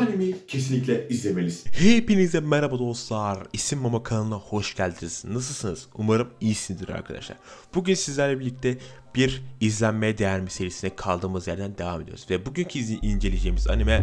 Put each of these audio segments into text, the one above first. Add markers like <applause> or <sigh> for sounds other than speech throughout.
animeyi kesinlikle izlemelisin. Hepinize merhaba dostlar. İsim Mama kanalına hoş geldiniz. Nasılsınız? Umarım iyisinizdir arkadaşlar. Bugün sizlerle birlikte bir izlenmeye değer mi serisine kaldığımız yerden devam ediyoruz. Ve bugünkü inceleyeceğimiz anime...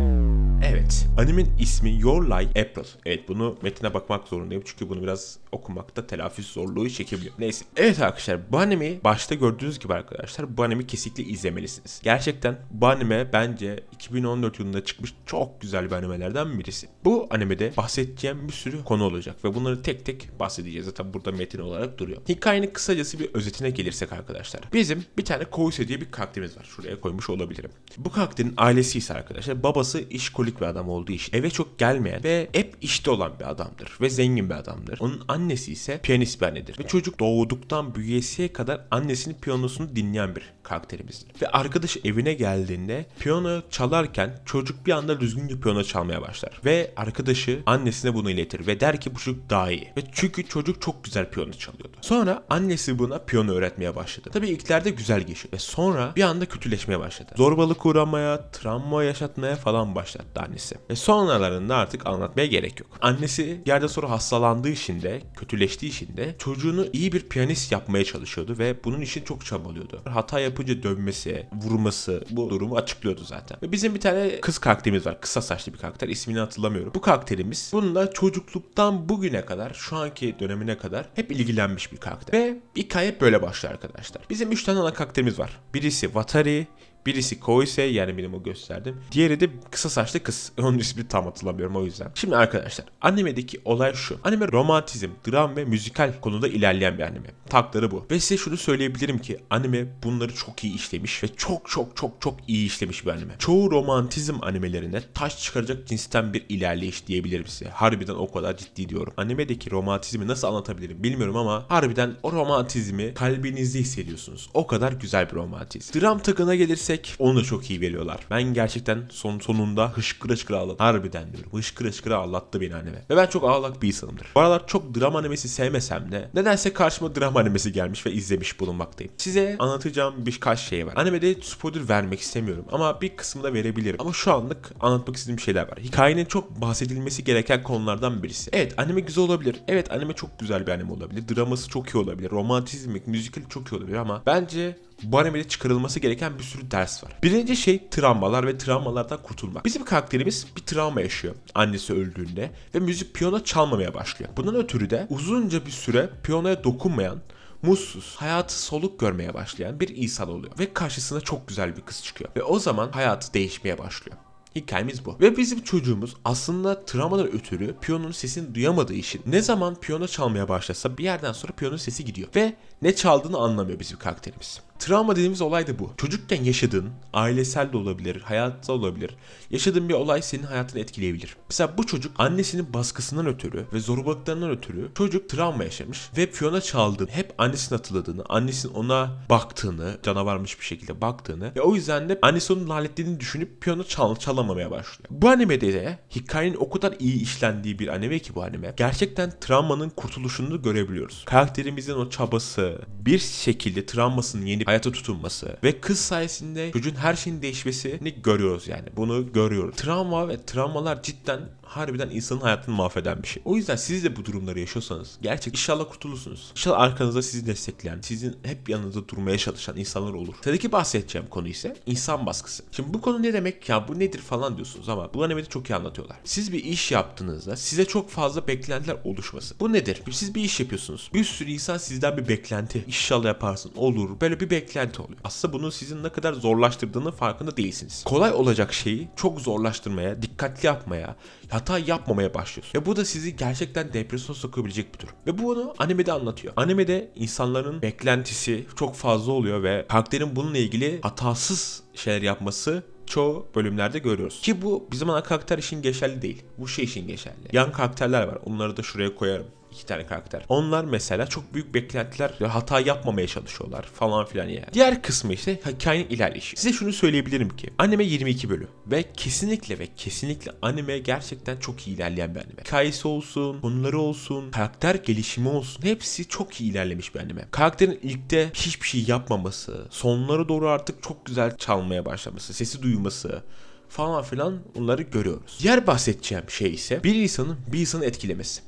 Evet. Animenin ismi Your Lie April. Evet bunu metine bakmak zorundayım. Çünkü bunu biraz okumakta telaffuz zorluğu çekebiliyor. Neyse. Evet arkadaşlar bu animeyi başta gördüğünüz gibi arkadaşlar bu animeyi kesinlikle izlemelisiniz. Gerçekten bu anime bence 2014 yılında çıkmış çok güzel bir animelerden birisi. Bu animede bahsedeceğim bir sürü konu olacak ve bunları tek tek bahsedeceğiz. Zaten burada metin olarak duruyor. Hikayenin kısacası bir özetine gelirsek arkadaşlar. Bizim bir tane Kouse diye bir karakterimiz var. Şuraya koymuş olabilirim. Bu karakterin ailesi ise arkadaşlar babası işkolik bir adam olduğu için eve çok gelmeyen ve hep işte olan bir adamdır ve zengin bir adamdır. Onun annesi ise piyanist bir annedir ve çocuk doğduktan büyüyesiye kadar annesinin piyanosunu dinleyen bir karakterimizdir. Ve arkadaş evine geldiğinde piyano çalarken çocuk bir anda düzgünce piyano çalmaya başlar. Ve arkadaşı annesine bunu iletir ve der ki bu çocuk daha iyi. Ve çünkü çocuk çok güzel piyano çalıyordu. Sonra annesi buna piyano öğretmeye başladı. Tabii ilklerde güzel geçiyor ve sonra bir anda kötüleşmeye başladı. Zorbalık uğramaya, travma yaşatmaya falan başlattı annesi. Ve sonralarında artık anlatmaya gerek yok. Annesi bir yerden sonra hastalandığı için de, kötüleştiği için de çocuğunu iyi bir piyanist yapmaya çalışıyordu ve bunun için çok çabalıyordu. Hata yapınca dövmesi, vurması bu durumu açıklıyordu zaten. Ve bizim bir tane kız karakterimiz var. Kısa saçlı bir karakter. ismini hatırlamıyorum. Bu karakterimiz bununla çocukluktan bugüne kadar, şu anki dönemine kadar hep ilgilenmiş bir karakter. Ve hikaye böyle başlıyor arkadaşlar. Bizim 3 tane ana karakterimiz var. Birisi Watari, Birisi Koise yani benim o gösterdim. Diğeri de kısa saçlı kız. <laughs> Onun ismini tam hatırlamıyorum o yüzden. Şimdi arkadaşlar animedeki olay şu. Anime romantizm, dram ve müzikal konuda ilerleyen bir anime. Takları bu. Ve size şunu söyleyebilirim ki anime bunları çok iyi işlemiş ve çok çok çok çok iyi işlemiş bir anime. Çoğu romantizm animelerine taş çıkaracak cinsten bir ilerleyiş diyebilirim size. Harbiden o kadar ciddi diyorum. Animedeki romantizmi nasıl anlatabilirim bilmiyorum ama harbiden o romantizmi kalbinizde hissediyorsunuz. O kadar güzel bir romantizm. Dram takına gelirsek onu da çok iyi veriyorlar. Ben gerçekten son sonunda hışkıra hışkıra ağladım. Harbiden diyorum. Hışkıra hışkıra ağlattı beni anime. Ve ben çok ağlak bir insanımdır. Bu aralar çok dram animesi sevmesem de nedense karşıma dram animesi gelmiş ve izlemiş bulunmaktayım. Size anlatacağım birkaç şey var. Animede spoiler vermek istemiyorum ama bir kısmında verebilirim. Ama şu anlık anlatmak istediğim şeyler var. Hikayenin çok bahsedilmesi gereken konulardan birisi. Evet anime güzel olabilir. Evet anime çok güzel bir anime olabilir. Draması çok iyi olabilir. Romantizmi, müzikali çok iyi olabilir ama bence bu animede çıkarılması gereken bir sürü ders var. Birinci şey travmalar ve travmalardan kurtulmak. Bizim karakterimiz bir travma yaşıyor annesi öldüğünde ve müzik piyano çalmamaya başlıyor. Bundan ötürü de uzunca bir süre piyanoya dokunmayan mutsuz, hayatı soluk görmeye başlayan bir insan oluyor. Ve karşısına çok güzel bir kız çıkıyor. Ve o zaman hayatı değişmeye başlıyor. Hikayemiz bu. Ve bizim çocuğumuz aslında travmadan ötürü piyanonun sesini duyamadığı için ne zaman piyano çalmaya başlasa bir yerden sonra piyanonun sesi gidiyor. Ve ne çaldığını anlamıyor bizim karakterimiz. Travma dediğimiz olay da bu. Çocukken yaşadığın, ailesel de olabilir, hayatta olabilir. Yaşadığın bir olay senin hayatını etkileyebilir. Mesela bu çocuk annesinin baskısından ötürü ve zorbalıklarından ötürü çocuk travma yaşamış ve piyano çaldığını, hep annesini hatırladığını, annesinin ona baktığını, canavarmış bir şekilde baktığını ve o yüzden de annesi onun lanetlediğini düşünüp piyano çal çalamamaya başlıyor. Bu animede de hikayenin o kadar iyi işlendiği bir anime ki bu anime. Gerçekten travmanın kurtuluşunu görebiliyoruz. Karakterimizin o çabası, bir şekilde travmasının yenip hayata tutunması ve kız sayesinde çocuğun her şeyin değişmesini görüyoruz yani. Bunu görüyoruz. Travma ve travmalar cidden harbiden insanın hayatını mahveden bir şey. O yüzden siz de bu durumları yaşıyorsanız gerçek inşallah kurtulursunuz. İnşallah arkanızda sizi destekleyen, sizin hep yanınızda durmaya çalışan insanlar olur. Sıradaki bahsedeceğim konu ise insan baskısı. Şimdi bu konu ne demek ya bu nedir falan diyorsunuz ama bu animede çok iyi anlatıyorlar. Siz bir iş yaptığınızda size çok fazla beklentiler oluşması. Bu nedir? Siz bir iş yapıyorsunuz. Bir sürü insan sizden bir beklenti. İnşallah yaparsın, olur. Böyle bir beklenti oluyor. Aslında bunun sizin ne kadar zorlaştırdığını farkında değilsiniz. Kolay olacak şeyi çok zorlaştırmaya, dikkatli yapmaya, hata yapmamaya başlıyorsun. Ve bu da sizi gerçekten depresyona sokabilecek bir durum. Ve bunu animede anlatıyor. Animede insanların beklentisi çok fazla oluyor ve karakterin bununla ilgili hatasız şeyler yapması çoğu bölümlerde görüyoruz. Ki bu bizim ana karakter için geçerli değil. Bu şey için geçerli. Yan karakterler var. Onları da şuraya koyarım iki tane karakter. Onlar mesela çok büyük beklentiler ve hata yapmamaya çalışıyorlar falan filan yani. Diğer kısmı ise hikayenin ilerleyişi. Size şunu söyleyebilirim ki anime 22 bölüm ve kesinlikle ve kesinlikle anime gerçekten çok iyi ilerleyen bir anime. Hikayesi olsun, konuları olsun, karakter gelişimi olsun hepsi çok iyi ilerlemiş bir anime. Karakterin ilkte hiçbir şey yapmaması, sonlara doğru artık çok güzel çalmaya başlaması, sesi duyması, falan filan bunları görüyoruz. Diğer bahsedeceğim şey ise bir insanın bir insanı etkilemesi.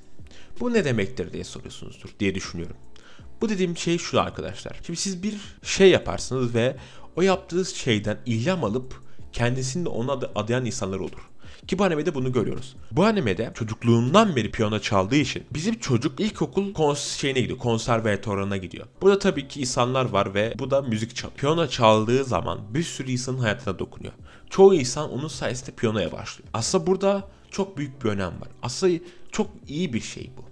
Bu ne demektir diye soruyorsunuzdur diye düşünüyorum. Bu dediğim şey şu arkadaşlar. Şimdi siz bir şey yaparsınız ve o yaptığınız şeyden ilham alıp kendisini de ona ad- adayan insanlar olur. Ki bu animede bunu görüyoruz. Bu animede çocukluğundan beri piyano çaldığı için bizim çocuk ilkokul kons şeyine gidiyor. Konservatuarına gidiyor. Burada tabii ki insanlar var ve bu da müzik çal. Piyano çaldığı zaman bir sürü insanın hayatına dokunuyor. Çoğu insan onun sayesinde piyanoya başlıyor. Aslında burada çok büyük bir önem var. Aslında çok iyi bir şey bu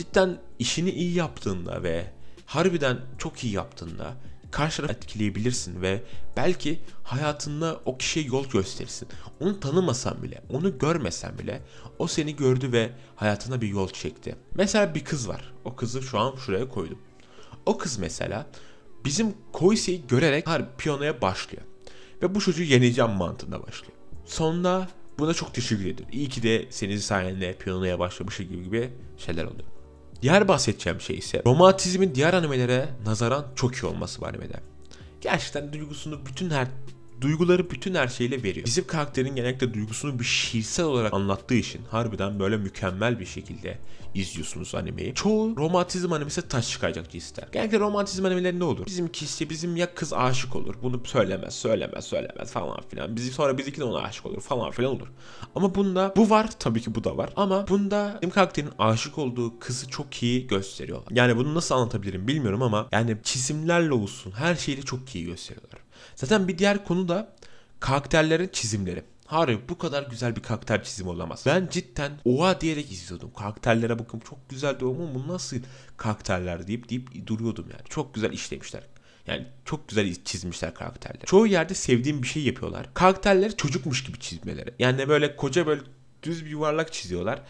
cidden işini iyi yaptığında ve harbiden çok iyi yaptığında karşı tarafı etkileyebilirsin ve belki hayatında o kişiye yol gösterirsin. Onu tanımasan bile, onu görmesen bile o seni gördü ve hayatına bir yol çekti. Mesela bir kız var. O kızı şu an şuraya koydum. O kız mesela bizim Koise'yi görerek harbi piyanoya başlıyor. Ve bu çocuğu yeneceğim mantığında başlıyor. Sonra buna çok teşekkür ediyor. İyi ki de senin sayende piyanoya başlamışım gibi gibi şeyler oluyor. Diğer bahsedeceğim şey ise romantizmin diğer animelere nazaran çok iyi olması bu animede. Gerçekten duygusunu bütün her duyguları bütün her şeyle veriyor. Bizim karakterin genellikle duygusunu bir şiirsel olarak anlattığı için harbiden böyle mükemmel bir şekilde izliyorsunuz animeyi. Çoğu romantizm animesi taş çıkaracak ister. Genellikle romantizm animeleri ne olur? Bizimkisi bizim ya kız aşık olur. Bunu söylemez, söylemez, söylemez falan filan. Bizim sonra bizimki de ona aşık olur falan filan olur. Ama bunda bu var tabii ki bu da var. Ama bunda bizim karakterin aşık olduğu kızı çok iyi gösteriyorlar. Yani bunu nasıl anlatabilirim bilmiyorum ama yani çizimlerle olsun her şeyle çok iyi gösteriyorlar. Zaten bir diğer konu da karakterlerin çizimleri. Harbi bu kadar güzel bir karakter çizimi olamaz. Ben cidden oha diyerek izliyordum. Karakterlere bakın çok güzel diyorum ama bu nasıl karakterler deyip deyip duruyordum yani. Çok güzel işlemişler. Yani çok güzel çizmişler karakterleri. Çoğu yerde sevdiğim bir şey yapıyorlar. Karakterleri çocukmuş gibi çizmeleri. Yani böyle koca böyle düz bir yuvarlak çiziyorlar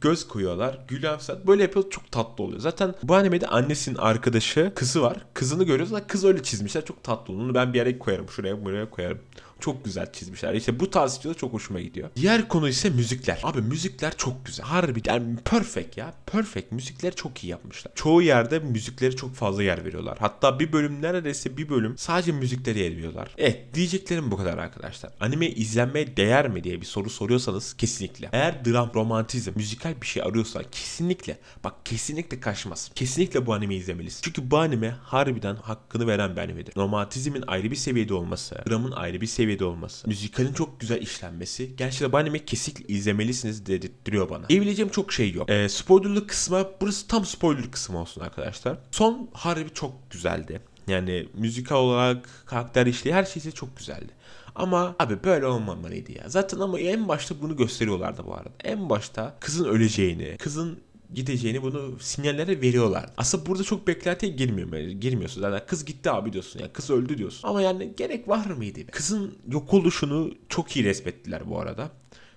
göz koyuyorlar. Gülümsat. Böyle yapıyor çok tatlı oluyor. Zaten bu animede annesinin arkadaşı kızı var. Kızını görüyoruz. Kız öyle çizmişler. Çok tatlı. Onu ben bir yere koyarım. Şuraya buraya koyarım. Çok güzel çizmişler. İşte bu tarz videoda çok hoşuma gidiyor. Diğer konu ise müzikler. Abi müzikler çok güzel. Harbi yani perfect ya. Perfect. Müzikleri çok iyi yapmışlar. Çoğu yerde müzikleri çok fazla yer veriyorlar. Hatta bir bölüm neredeyse bir bölüm sadece müzikleri yer veriyorlar. Evet diyeceklerim bu kadar arkadaşlar. Anime izlenmeye değer mi diye bir soru soruyorsanız kesinlikle. Eğer dram, romantizm, müzikal bir şey arıyorsa kesinlikle bak kesinlikle kaçmaz. Kesinlikle bu animeyi izlemelisin. Çünkü bu anime harbiden hakkını veren bir animedir. Romantizmin ayrı bir seviyede olması, dramın ayrı bir seviyede olması, müzikalin çok güzel işlenmesi. Gerçekten bu anime kesinlikle izlemelisiniz dedirtiyor bana. Diyebileceğim çok şey yok. Ee, spoilerlı kısma burası tam spoiler kısmı olsun arkadaşlar. Son harbi çok güzeldi. Yani müzikal olarak karakter işliği her şeysi çok güzeldi. Ama abi böyle olmamalıydı ya. Zaten ama en başta bunu gösteriyorlardı bu arada. En başta kızın öleceğini, kızın gideceğini bunu sinyallere veriyorlar. Aslında burada çok beklentiye girmiyor, girmiyorsun. Zaten kız gitti abi diyorsun. Yani kız öldü diyorsun. Ama yani gerek var mıydı? Kızın yok oluşunu çok iyi resmettiler bu arada.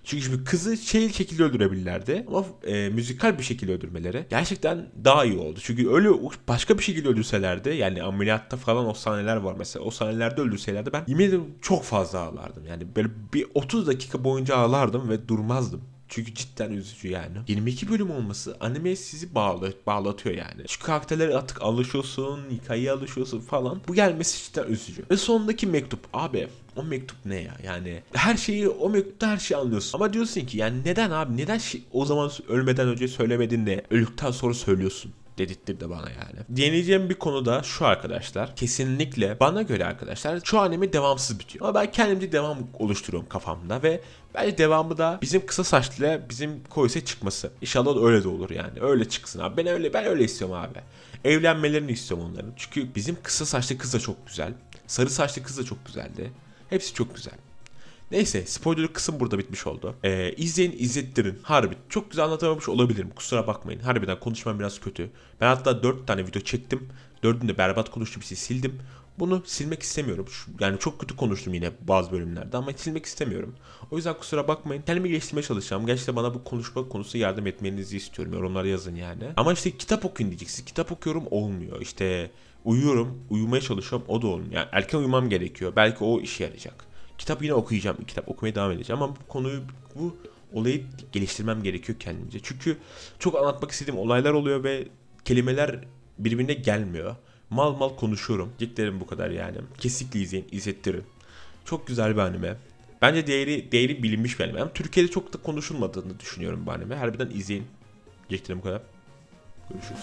Çünkü şimdi kızı şey şekilde öldürebilirlerdi ama e, müzikal bir şekilde öldürmeleri gerçekten daha iyi oldu. Çünkü öyle başka bir şekilde öldürselerdi yani ameliyatta falan o sahneler var mesela o sahnelerde öldürselerdi ben yemin ederim çok fazla ağlardım. Yani böyle bir 30 dakika boyunca ağlardım ve durmazdım. Çünkü cidden üzücü yani. 22 bölüm olması anime sizi bağlı, bağlatıyor yani. Şu karakterlere artık alışıyorsun, hikayeye alışıyorsun falan. Bu gelmesi cidden üzücü. Ve sondaki mektup. Abi o mektup ne ya? Yani her şeyi o mektupta her şeyi anlıyorsun. Ama diyorsun ki yani neden abi? Neden şey, o zaman ölmeden önce söylemedin de öldükten sonra söylüyorsun? Dedirtti bana yani. Deneyeceğim bir konu da şu arkadaşlar. Kesinlikle bana göre arkadaşlar şu anime devamsız bitiyor. Ama ben kendimce devam oluşturuyorum kafamda ve bence devamı da bizim kısa saçlı bizim koyse çıkması. İnşallah da öyle de olur yani. Öyle çıksın abi. Ben öyle ben öyle istiyorum abi. Evlenmelerini istiyorum onların. Çünkü bizim kısa saçlı kız da çok güzel. Sarı saçlı kız da çok güzeldi. Hepsi çok güzel. Neyse spoiler kısım burada bitmiş oldu. Ee, izleyin izlettirin. Harbi çok güzel anlatamamış olabilirim. Kusura bakmayın. Harbiden konuşmam biraz kötü. Ben hatta 4 tane video çektim. Dördünü de berbat konuştum sizi sildim. Bunu silmek istemiyorum. Yani çok kötü konuştum yine bazı bölümlerde ama silmek istemiyorum. O yüzden kusura bakmayın. Kendimi geliştirmeye çalışacağım. Gerçekten bana bu konuşma konusu yardım etmenizi istiyorum. Yorumlara yazın yani. Ama işte kitap okuyun diyeceksiniz. Kitap okuyorum olmuyor. İşte uyuyorum. Uyumaya çalışıyorum. O da olmuyor. Yani erken uyumam gerekiyor. Belki o işe yarayacak. Kitap yine okuyacağım. Kitap okumaya devam edeceğim ama bu konuyu bu olayı geliştirmem gerekiyor kendimce. Çünkü çok anlatmak istediğim olaylar oluyor ve kelimeler birbirine gelmiyor. Mal mal konuşuyorum. Diklerim bu kadar yani. Kesinlikle izleyin, izlettirin. Çok güzel bir anime. Bence değeri değeri bilinmiş bir anime. Ama Türkiye'de çok da konuşulmadığını düşünüyorum bu anime. Harbiden izleyin. Diyeceklerim bu kadar. Görüşürüz.